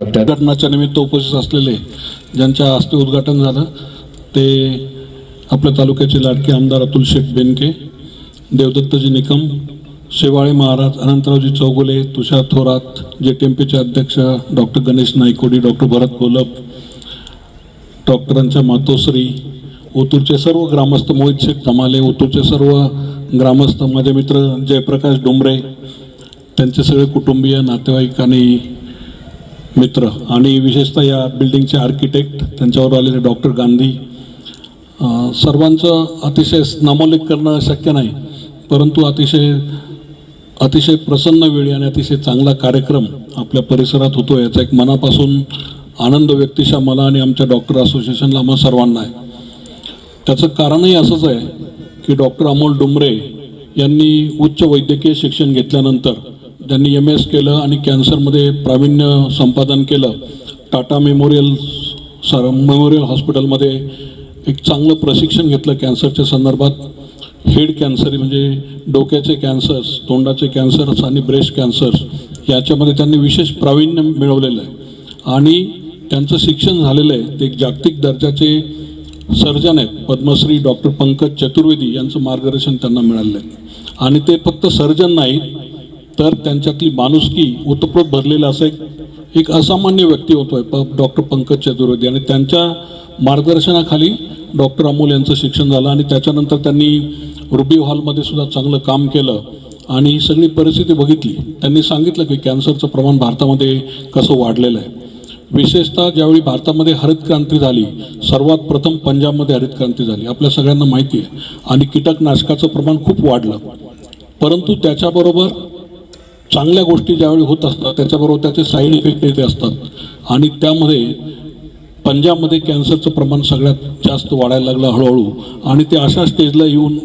त्या घटनाच्या निमित्त उपस्थित असलेले ज्यांच्या हस्ते उद्घाटन झालं ते आपल्या तालुक्याचे लाडके आमदार अतुल शेठ बेनके देवदत्तजी निकम शेवाळे महाराज अनंतरावजी चौगुले तुषार थोरात जे टी एम पीचे अध्यक्ष डॉक्टर गणेश नायकोडी डॉक्टर भरत कोलप डॉक्टरांच्या मातोश्री ओतूरचे सर्व ग्रामस्थ मोहित शेख धमाले ओतूरचे सर्व ग्रामस्थ माझे मित्र जयप्रकाश डोंबरे त्यांचे सगळे कुटुंबीय नातेवाईक आणि मित्र आणि विशेषतः या बिल्डिंगचे आर्किटेक्ट त्यांच्यावर आलेले डॉक्टर गांधी सर्वांचं अतिशय नामोल्लेख करणं शक्य नाही परंतु अतिशय अतिशय प्रसन्न वेळी आणि अतिशय चांगला कार्यक्रम आपल्या परिसरात होतो याचा एक मनापासून आनंद व्यक्तिशा मला आणि आमच्या डॉक्टर असोसिएशनला आम्हा सर्वांना आहे. त्याचं कारणही असंच आहे की डॉक्टर अमोल डुमरे यांनी उच्च वैद्यकीय शिक्षण घेतल्यानंतर त्यांनी एम एस केलं आणि कॅन्सरमध्ये प्रावीण्य संपादन केलं. टाटा मेमोरियल सर मेमोरियल हॉस्पिटलमध्ये एक चांगलं प्रशिक्षण घेतलं कॅन्सरच्या संदर्भात. हेड कॅन्सर म्हणजे डोक्याचे कॅन्सर्स तोंडाचे कॅन्सर्स आणि ब्रेस्ट कॅन्सर्स याच्यामध्ये त्यांनी विशेष प्रावीण्य मिळवलेलं आहे. आणि त्यांचं शिक्षण झालेलं आहे. ते एक जागतिक दर्जाचे सर्जन आहेत. पद्मश्री डॉक्टर पंकज चतुर्वेदी यांचं मार्गदर्शन त्यांना मिळालेलं आहे. आणि ते फक्त सर्जन नाहीत तर त्यांच्यातली माणुसकी ओतप्रोत भरलेलं असं एक एक असामान्य होतो आहे प डॉक्टर पंकज चतुर्वेदी. आणि त्यांच्या मार्गदर्शनाखाली डॉक्टर अमोल यांचं शिक्षण झालं आणि त्याच्यानंतर त्यांनी रुबी हॉलमध्ये सुद्धा चांगलं काम केलं आणि ही सगळी परिस्थिती बघितली. त्यांनी सांगितलं की कॅन्सरचं प्रमाण भारतामध्ये कसं वाढलेलं आहे. विशेषतः ज्यावेळी भारतामध्ये हरित क्रांती झाली सर्वात प्रथम पंजाबमध्ये हरित क्रांती झाली. आपल्या सगळ्यांना माहिती आहे. आणि कीटकनाशकाचं प्रमाण खूप वाढलं. परंतु त्याच्याबरोबर चांगल्या गोष्टी ज्यावेळी होत असतात त्याच्याबरोबर त्याचे साईड इफेक्ट येते असतात. आणि त्यामध्ये पंजाबमध्ये कॅन्सरचं प्रमाण सगळ्यात जास्त वाढायला लागलं हळूहळू. आणि ते अशा स्टेजला येऊन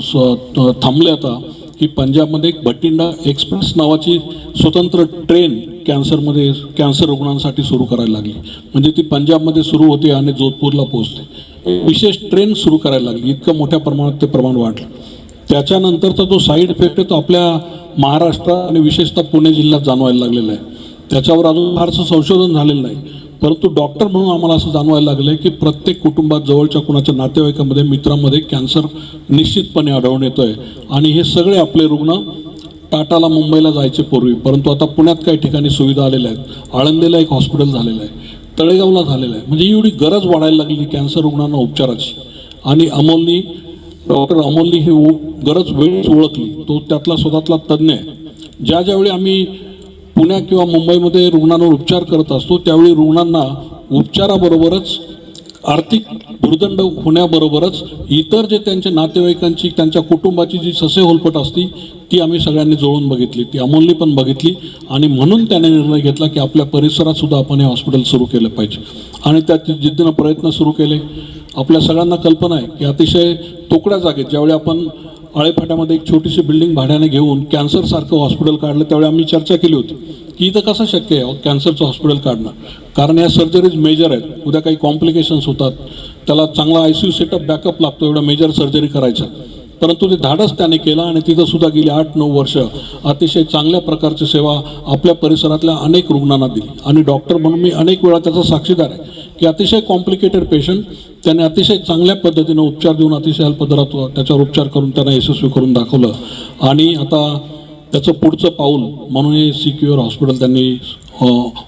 स- थांबले आता की पंजाबमध्ये एक भटिंडा एक्सप्रेस नावाची स्वतंत्र ट्रेन कॅन्सरमध्ये कॅन्सर रुग्णांसाठी सुरू करायला लागली. म्हणजे ती पंजाबमध्ये सुरू होते आणि जोधपूरला पोहोचते. विशेष ट्रेन सुरू करायला लागली. इतकं मोठ्या प्रमाणात ते प्रमाण वाढलं. त्याच्यानंतरचा जो साईड इफेक्ट आहे तो आपल्या महाराष्ट्र आणि विशेषतः पुणे जिल्ह्यात जाणवायला लागलेला आहे. त्याच्यावर अजून फारसं संशोधन झालेलं नाही. परंतु डॉक्टर म्हणून आम्हाला असं जाणवायला लागलं आहे की प्रत्येक कुटुंबात जवळच्या कुणाच्या नातेवाईकामध्ये मित्रामध्ये कॅन्सर निश्चितपणे आढळून येतो आहे आणि हे सगळे आपले रुग्ण टाटाला मुंबईला जायचे पूर्वी. परंतु आता पुण्यात काही ठिकाणी सुविधा आलेल्या आहेत. आळंदीला एक हॉस्पिटल झालेलं आहे. तळेगावला झालेलं आहे. म्हणजे एवढी गरज वाढायला लागली कॅन्सर रुग्णांना उपचाराची. आणि अमोलनी डॉक्टर अमोलनी ही उ- गरज वेळीच ओळखली. तो त्यातला स्वतःतला तज्ज्ञ आहे. ज्या ज्यावेळी आम्ही पुण्या किंवा मुंबईमध्ये रुग्णांवर उपचार करत असतो त्यावेळी रुग्णांना उपचाराबरोबरच आर्थिक भुर्दंड होण्याबरोबरच इतर जे त्यांच्या नातेवाईकांची त्यांच्या कुटुंबाची जी ससे होलपट असती ती आम्ही सगळ्यांनी जुळून बघितली. ती अमोलनी पण बघितली आणि म्हणून त्याने निर्णय घेतला की आपल्या परिसरात सुद्धा आपण हे हॉस्पिटल सुरू केलं पाहिजे. आणि त्या जिद्दीनं प्रयत्न सुरू केले. आपल्या सगळ्यांना कल्पना आहे की अतिशय तोकड्या जागेत ज्यावेळी आपण आळेफाट्यामध्ये एक छोटीशी बिल्डिंग भाड्याने घेऊन कॅन्सरसारखं हॉस्पिटल काढलं त्यावेळी आम्ही चर्चा केली होती की इथं कसं शक्य आहे कॅन्सरचं हॉस्पिटल काढणं? कारण या सर्जरीज मेजर आहेत. उद्या काही कॉम्प्लिकेशन्स होतात. त्याला चांगला I C U setup backup लागतो एवढं मेजर सर्जरी करायचं. परंतु ते धाडस त्याने केलं आणि तिथं सुद्धा गेली आठ नऊ वर्ष. अतिशय चांगल्या प्रकारची सेवा आपल्या परिसरातल्या अनेक रुग्णांना दिली. आणि डॉक्टर म्हणून मी अनेक वेळा त्याचा साक्षीदार आहे. की अतिशय कॉम्प्लिकेटेड पेशंट त्याने अतिशय चांगल्या पद्धतीनं उपचार देऊन अतिशय अल्प दरात त्याच्यावर उपचार करून त्यांना यशस्वी करून दाखवलं. आणि आता त्याचं पुढचं पाऊल म्हणून हे सिक्युअर हॉस्पिटल त्यांनी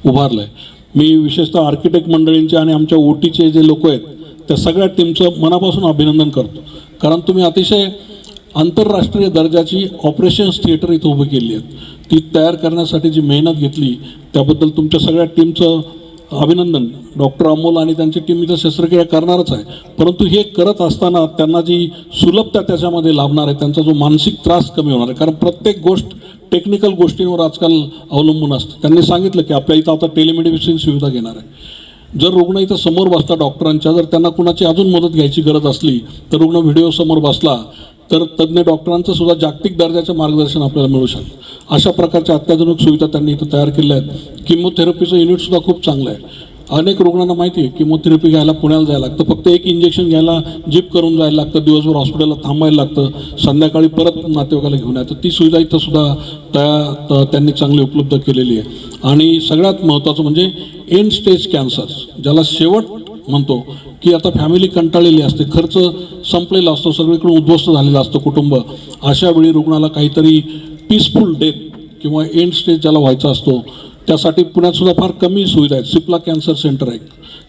उभारलं आहे मी विशेषतः आर्किटेक्ट मंडळींचे आणि आमच्या ओटीचे जे लोक आहेत त्या सगळ्या टीमचं मनापासून अभिनंदन करतो. कारण तुम्ही अतिशय आंतरराष्ट्रीय दर्जाची ऑपरेशन्स थिएटर इथं उभी केली आहेत. ती तयार करण्यासाठी जी मेहनत घेतली त्याबद्दल तुमच्या सगळ्या टीमचं अभिनंदन. डॉक्टर अमोल आणि त्यांची टीम इथं शस्त्रक्रिया करणारच आहे. परंतु हे करत असताना त्यांना जी सुलभता त्याच्यामध्ये लाभणार आहे त्यांचा जो मानसिक त्रास कमी होणार आहे. कारण प्रत्येक गोष्ट टेक्निकल गोष्टींवर आजकाल अवलंबून असतं. त्यांनी सांगितलं की आपल्या इथं आता टेलिमेडिसिन सुविधा घेणार आहे. जर रुग्ण इथं समोर बसला डॉक्टरांच्या जर त्यांना कुणाची अजून मदत घ्यायची गरज असली तर रुग्ण व्हिडिओ समोर बसला तर तज्ज्ञ डॉक्टरांचं सुद्धा जागतिक दर्जाचं मार्गदर्शन आपल्याला मिळू शकतं. अशा प्रकारच्या अत्याधुनिक सुविधा त्यांनी इथं तयार केल्या आहेत. किमोथेरपीचं युनिटसुद्धा खूप चांगलं आहे. अनेक रुग्णांना माहिती आहे किमोथेरपी घ्यायला पुण्याला जायला लागतं. फक्त एक इंजेक्शन घ्यायला जीप करून जायला लागतं दिवसभर हॉस्पिटलला थांबायला लागतं संध्याकाळी परत नातेवाईकाला घेऊन येतं ती सुविधा इथं सुद्धा त्या त्यांनी चांगली उपलब्ध केलेली आहे. आणि सगळ्यात महत्त्वाचं म्हणजे एंड स्टेज कॅन्सर ज्याला शेवट म्हणतो की आता फॅमिली कंटाळलेली असते. खर्च संपलेला असतो. सगळीकडून उद्ध्वस्त झालेला असतो कुटुंब. अशा वेळी रुग्णाला काहीतरी पीसफुल डेथ किंवा एंड स्टेज ज्याला व्हायचा असतो त्यासाठी पुण्यात सुद्धा फार कमी सुविधा आहेत. सिप्ला कॅन्सर सेंटर आहे.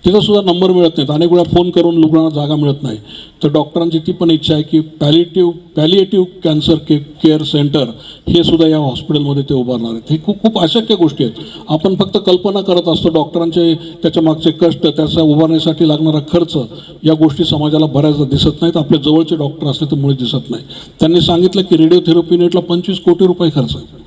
तिथंसुद्धा नंबर मिळत नाहीत. अनेक वेळा फोन करून रुग्णांना जागा मिळत नाही. तर डॉक्टरांची ती पण इच्छा आहे की पॅलिटिव्ह पॅलिएटिव्ह कॅन्सर के केअर सेंटर हे सुद्धा या हॉस्पिटलमध्ये ते उभारणार आहेत. हे खूप खूप अशक्य गोष्टी आहेत. आपण फक्त कल्पना करत असतो डॉक्टरांचे त्याच्या मागचे कष्ट त्याचा उभारण्यासाठी लागणारा खर्च या गोष्टी समाजाला बऱ्याचदा दिसत नाहीत. आपल्या जवळचे डॉक्टर असले तर मुळे दिसत नाही. त्यांनी सांगितलं की रेडिओथेरपी युनिटला पंचवीस कोटी रुपये खर्च आहे.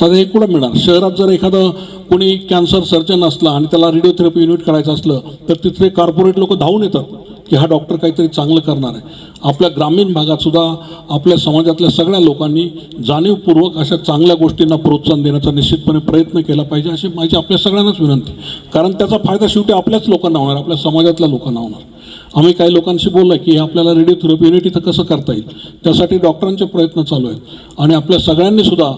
तर हे कुठं मिळणार? शहरात जर एखादं कोणी कॅन्सर सर्जन असला आणि त्याला रेडिओथेरपी युनिट करायचं असलं तर तिथले कॉर्पोरेट लोक धावून येतात की हा डॉक्टर काहीतरी चांगलं करणार आहे. आपल्या ग्रामीण भागातसुद्धा आपल्या समाजातल्या सगळ्या लोकांनी जाणीवपूर्वक अशा चांगल्या गोष्टींना प्रोत्साहन देण्याचा निश्चितपणे प्रयत्न केला पाहिजे अशी माझी आपल्या सगळ्यांनाच विनंती. कारण त्याचा फायदा शेवटी आपल्याच लोकांना होणार आपल्या समाजातल्या लोकांना होणार. आम्ही काही लोकांशी बोललो की आपल्याला रेडिओथेरपी युनिट इथं कसं करता येईल? त्यासाठी डॉक्टरांचे प्रयत्न चालू आहेत. आणि आपल्या सगळ्यांनी सुद्धा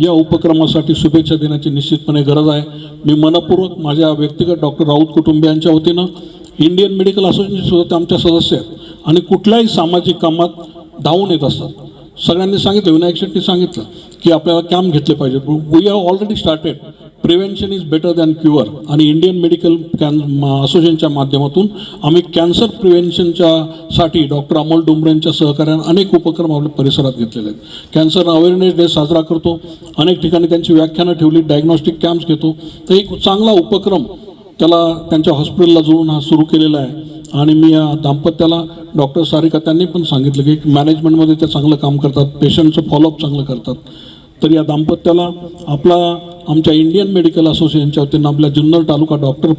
या उपक्रमासाठी शुभेच्छा देण्याची निश्चितपणे गरज आहे. मी मनपूर्वक माझ्या व्यक्तिगत डॉक्टर राऊत कुटुंबियांच्या वतीनं इंडियन मेडिकल असोसिएशन सुद्धा ते आमच्या सदस्य आहेत आणि कुठल्याही सामाजिक कामात धावून येत असतात. सगळ्यांनी सांगितलं विनायक शेट्टी सांगितलं की आपल्याला कॅम्प घेतले पाहिजे we have already started prevention is better than cure. आणि इंडियन मेडिकल कॅन असोसिएशनच्या माध्यमातून आम्ही कॅन्सर प्रिव्हेन्शनच्या साठी डॉक्टर अमोल डुंबरेंच्या सहकार्यानं अनेक उपक्रम आपल्या परिसरात घेतलेले आहेत. कॅन्सर अवेअरनेस डे साजरा करतो. अनेक ठिकाणी त्यांची व्याख्यानं ठेवली डायग्नॉस्टिक कॅम्प्स घेतो. तर एक चांगला उपक्रम त्याला त्यांच्या हॉस्पिटलला जोडून हा सुरू केलेला आहे. आणि मी या दाम्पत्याला डॉक्टर सारिका त्यांनी पण सांगितलं की मॅनेजमेंटमध्ये ते चांगलं काम करतात पेशंटचं फॉलोअप चांगलं करतात. तर या दाम्पत्याला आपला आमच्या इंडियन मेडिकल असोसिएशनच्या वतीनं आपल्या जुन्नर तालुका डॉक्टर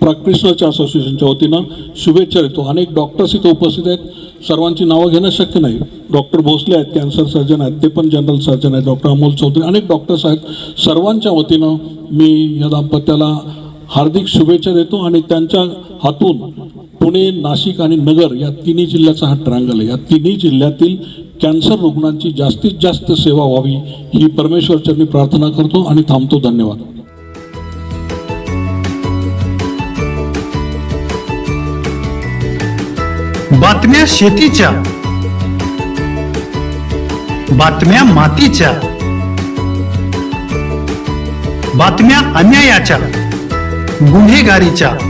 प्रॅक्टिशनरच्या असोसिएशनच्या वतीनं शुभेच्छा देतो. अनेक डॉक्टर्स इथं उपस्थित आहेत. सर्वांची नावं घेणं शक्य नाही. डॉक्टर भोसले आहेत कॅन्सर सर्जन आहेत ते पण जनरल सर्जन आहेत डॉक्टर अमोल चौधरी अनेक डॉक्टर्स आहेत. सर्वांच्या वतीनं मी या दाम्पत्याला हार्दिक शुभेच्छा देतो आणि त्यांच्या हातून पुणे नाशिक आणि नगर या तिन्ही जिल्ह्याचा हा ट्रँगल आहे. या तिन्ही जिल्ह्यातील कॅन्सर रुग्णांची जास्तीत जास्त सेवा व्हावी ही परमेश्वरचरणी प्रार्थना करतो आणि थांबतो. धन्यवाद. बातम्या शेतीच्या बातम्या मातीच्या बातम्या अन्यायाच्या गुन्हेगारीच्या.